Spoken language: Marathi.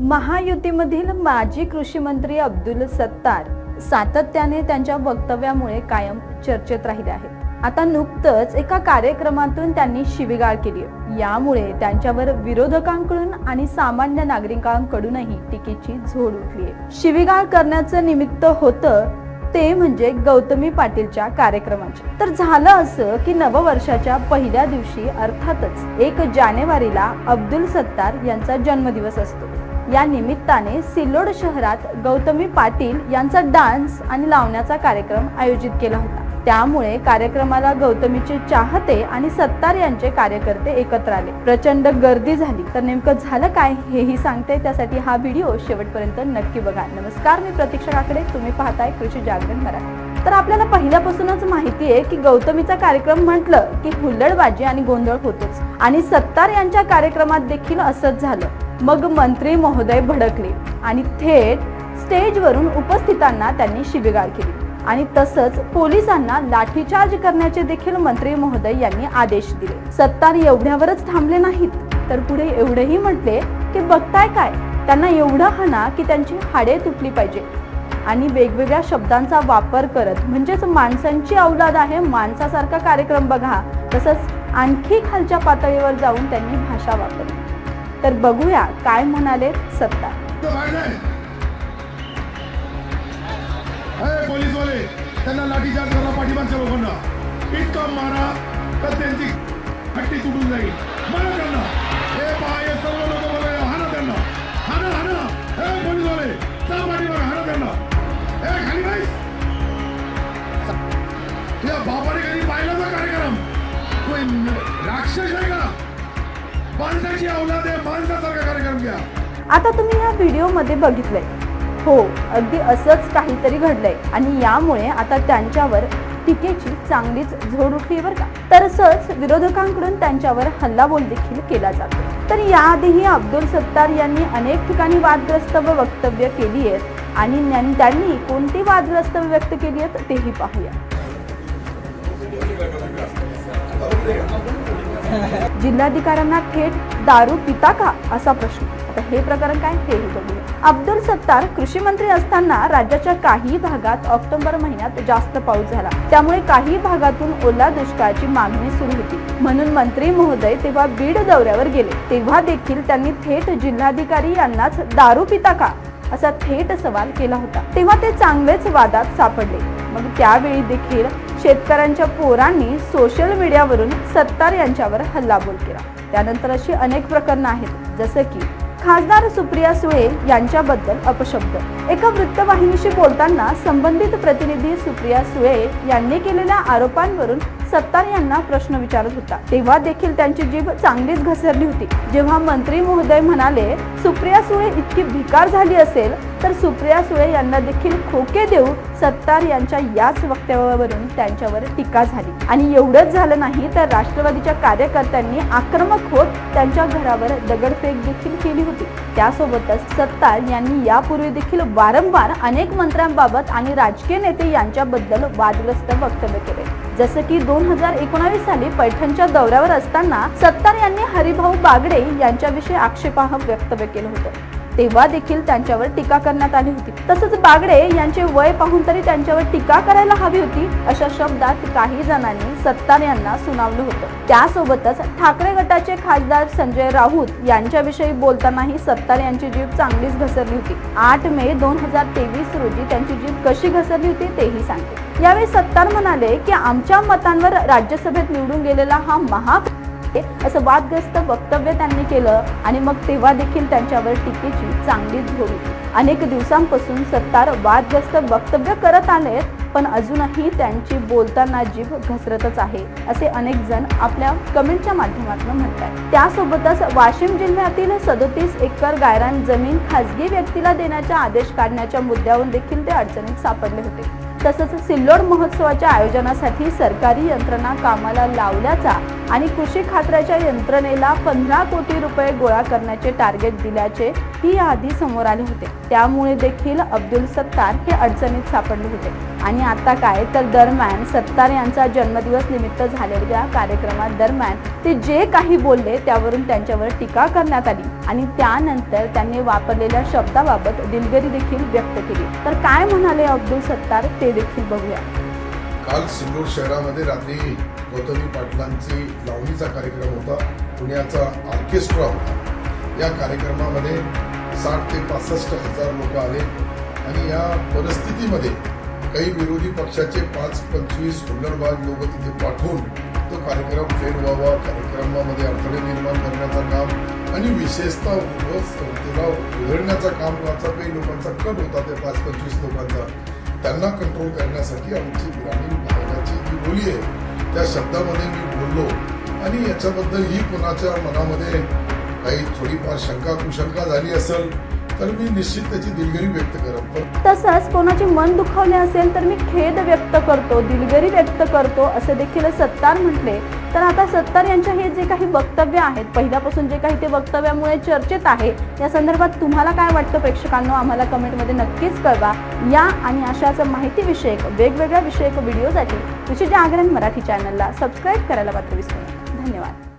महायुतीमधील माजी कृषी मंत्री अब्दुल सत्तार सातत्याने त्यांच्या वक्तव्यामुळे कायम चर्चेत राहिले आहेत. आता नुकतंच एका कार्यक्रमातून त्यांनी शिवीगाळ केली यामुळे त्यांच्यावर विरोधकांकडून आणि सामान्य नागरिकांकडूनही टीकेची झोड उठली आहे. शिवीगाळ करण्याचं निमित्त होतं ते म्हणजे गौतमी पाटीलच्या कार्यक्रमाचे. तर झालं असं की नववर्षाच्या पहिल्या दिवशी अर्थातच एक जानेवारीला अब्दुल सत्तार यांचा जन्मदिवस असतो. या निमित्ताने सिल्लोड शहरात गौतमी पाटील यांचा डान्स आणि लावण्याचा कार्यक्रम आयोजित केला होता. त्यामुळे कार्यक्रमाला गौतमीचे चाहते आणि सत्तार यांचे कार्यकर्ते एकत्र आले. प्रचंड गर्दी झाली. तर नेमकं झालं काय हेही सांगते. त्यासाठी हा व्हिडिओ शेवटपर्यंत नक्की बघा. नमस्कार मी प्रतीक्षा काकडे. तुम्ही पाहताय कृषी जागरण मराठी. तर आपल्याला पहिल्यापासूनच माहिती आहे की गौतमीचा कार्यक्रम म्हटलं की हुल्लडबाजी आणि गोंधळ होतोच. आणि सत्तार यांच्या कार्यक्रमात देखील असंच झालं. मग मंत्री महोदय भडकले आणि थेट स्टेजवरून उपस्थितांना त्यांनी शिबिगाळ केली. आणि तसंच पोलिसांना लाठीचार्ज करण्याचे देखील मंत्री महोदय यांनी आदेश दिले. सत्तार एवढ्यावरच थांबले नाहीत. तर पुढे एवढेही म्हटले की बघताय काय? त्यांना एवढं हाना की त्यांची हाडे तुटली पाहिजे. आणि वेगवेगळ्या शब्दांचा वापर करत म्हणजेच माणसांची अवलाद आहे माणसासारखा कार्यक्रम बघा. तसंच आणखी खालच्या पातळीवर जाऊन त्यांनी भाषा वापरली. तर बघूया काय म्हणाले सत्ता. तो बाहेर नाही. हे पोलीसवाले त्यांना लाठीचार्ज करा पाठीमागच्या लोकांना. इतका मारा तर त्यांची हट्टी तुटून जाईल. मारा त्यांना. हे पहा हे सर्व लोक बघा हाना त्यांना. हाना हाना. हे पोलीसवाले चला पाठीमागे. हाना त्यांना. हे खाली बाईस तुझ्या बापाने कधी पाहिला का कार्यक्रम? कोई राक्षस आहे का? माणसाची औलाद आहे माणसासारखा कार्यक्रम घ्या. आता तुम्ही या व्हिडिओमध्ये बघितलंय. हो अगदी असंच काहीतरी घडलंय. आणि यामुळे आता त्यांच्यावर टीकेची चांगलीच झोड उठली बरं का. तर असंच विरोधकांकडून त्यांच्यावर हल्लाबोल देखील केला जातो तर याआधीही अब्दुल सत्तार यांनी अनेक ठिकाणी वादग्रस्त व वक्तव्य केली आहेत. आणि त्यांनी कोणती वादग्रस्त व्यक्त केली आहेत तेही पाहूया. जिल्हाधिकाऱ्यांना थेट दारू पिता का असा प्रश्न. आता हे प्रकरण काय? तेही बघूया. अब्दुल सत्तार कृषी मंत्री असताना राज्याच्या काही भागात ऑक्टोबर महिन्यात जास्त पाऊस झाला. त्यामुळे काही भागातून ओला दुष्काळाची मागणी सुरू होती. म्हणून मंत्री महोदय तेव्हा बीड दौऱ्यावर गेले. तेव्हा देखील त्यांनी थेट जिल्हाधिकारी यांनाच दारू पिता का असा थेट सवाल केला होता. तेव्हा ते चांगलेच वादात सापडले. मग त्यावेळी देखील शेतकऱ्यांच्या पोरांनी सोशल मीडियावरून सत्तार यांच्यावर हल्लाबोल केला. त्यानंतर अशी अनेक प्रकरणं आहेत जसं की खासदार सुप्रिया सुळे यांच्याबद्दल अपशब्द. एका वृत्तवाहिनीशी बोलताना संबंधित प्रतिनिधी सुप्रिया सुळे यांनी केलेल्या आरोपांवरून सत्तार यांना प्रश्न विचारत होता. तेव्हा देखील त्यांची जीभ चांगलीच घसरली होती. जेव्हा मंत्री महोदय म्हणाले सुप्रिया सुळे इतकी भिकार झाली असेल तर सुप्रिया सुळे यांना देखील खोके देऊ सत्तार यांच्या याच वक्तव्यावरून त्यांच्यावर टीका झाली. आणि एवढंच झालं नाही तर राष्ट्रवादीच्या कार्यकर्त्यांनी आक्रमक होत त्यांच्या घरावर दगडफेक देखील केली होती. त्यासोबतच सत्तार यांनी यापूर्वी देखील वारंवार अनेक मंत्र्यांबाबत आणि राजकीय नेते यांच्याबद्दल वादग्रस्त वक्तव्य केले. जसं की दोन हजार एकोणावीस साली पैठणच्या दौऱ्यावर असताना सत्तार यांनी हरिभाऊ बागडे यांच्याविषयी आक्षेपार्ह वक्तव्य केलं होतं. तेव्हा देखील त्यांच्यावर टीका करण्यात आली होती. तसंच बागडे यांचे वय पाहून तरी त्यांच्यावर टीका करायला हवी होती अशा शब्दात काही जणांनी सत्तार यांना सुनावलं होतं. त्यासोबतच ठाकरे गटाचे खासदार संजय राऊत यांच्याविषयी बोलतानाही सत्तार यांची जीभ चांगलीच घसरली होती. आठ मे दोन हजार तेवीस रोजी त्यांची जीभ कशी घसरली होती तेही सांगते. यावेळी सत्तार म्हणाले की आमच्या मतांवर राज्यसभेत निवडून गेलेला हा महा असं वादग्रस्त वक्तव्य त्यांनी केलं आणि मग तेव्हा देखील त्यांच्यावर टीकेची चांगलीच झोड. अनेक दिवसांपासून सत्तार वादग्रस्त वक्तव्य करत आले पण अजूनही त्यांची बोलताना जीभ घसरतच आहे असे अनेक जण आपल्या कमेंटच्या माध्यमातून म्हणतात त्यासोबतच वाशिम जिल्ह्यातील सदोतीस एकर गायरान जमीन खासगी व्यक्तीला देण्याचा आदेश काढण्याच्या मुद्द्यावरून देखील ते अडचणीत सापडले होते. तसंच सिल्लोड महोत्सवाच्या आयोजनासाठी सरकारी यंत्रणा कामाला लावल्याचा आणि कृषी खात्याच्या यंत्रणेला पंधरा कोटी रुपये गोळा करण्याचे टार्गेट दिल्याचे ही यादी समोर आले होते. त्यामुळे देखील अब्दुल सत्तार हे अडचणीत सापडले होते. आणि आता काय? तर दरम्यान सत्तार यांचा जन्मदिवस निमित्त झालेल्या कार्यक्रमात दरम्यान ते जे काही बोलले त्यावरून त्यांच्यावर टीका करण्यात आली. आणि त्यानंतर त्यांनी वापरलेल्या शब्दाबाबत दिलगिरी देखील व्यक्त केली. तर काय म्हणाले अब्दुल सत्तार? ते देखील बघूया. काल सिल्लोड शहरामध्ये रात्री गौतमी पाटलांची लावणीचा कार्यक्रम होता. पुण्याचा ऑर्केस्ट्रा होता. या कार्यक्रमामध्ये साठ ते पासष्ट हजार लोक आले. आणि या परिस्थितीमध्ये काही विरोधी पक्षाचे पाच पंचवीस हुल्लडबाज लोक तिथे पाठवून तो कार्यक्रम फेल व्हावा. कार्यक्रमामध्ये अडथळे निर्माण करण्याचं काम आणि विशेषतः संस्थेला उघडण्याचा काम वाचा काही लोकांचा कट होता त्या पाच पंचवीस लोकांचा. त्यांना कंट्रोल करण्यासाठी आमची ग्रामीण भागाची जी बोली आहे त्या शब्दामध्ये मी बोललो. आणि याच्याबद्दल ही कुणाच्या मनामध्ये काही थोडीफार शंका कुशंका झाली असेल तर मी निश्चित त्याची दिलगिरी व्यक्त करत तसंच कोणाचे मन दुखावले असेल तर मी खेद व्यक्त करतो दिलगिरी व्यक्त करतो असे देखील सत्तार म्हटले. तर आता सत्तार यांच्या हे जे काही वक्तव्य आहेत पहिल्यापासून जे काही ते वक्तव्यामुळे चर्चेत आहे या संदर्भात तुम्हाला काय वाटतं प्रेक्षकांनो? आम्हाला कमेंटमध्ये नक्कीच कळवा. या आणि अशाच माहितीविषयक वेगवेगळ्या विषयक व्हिडिओसाठी विशेष जागरण मराठी चॅनलला सबस्क्राईब करायला मात्र विसरू धन्यवाद.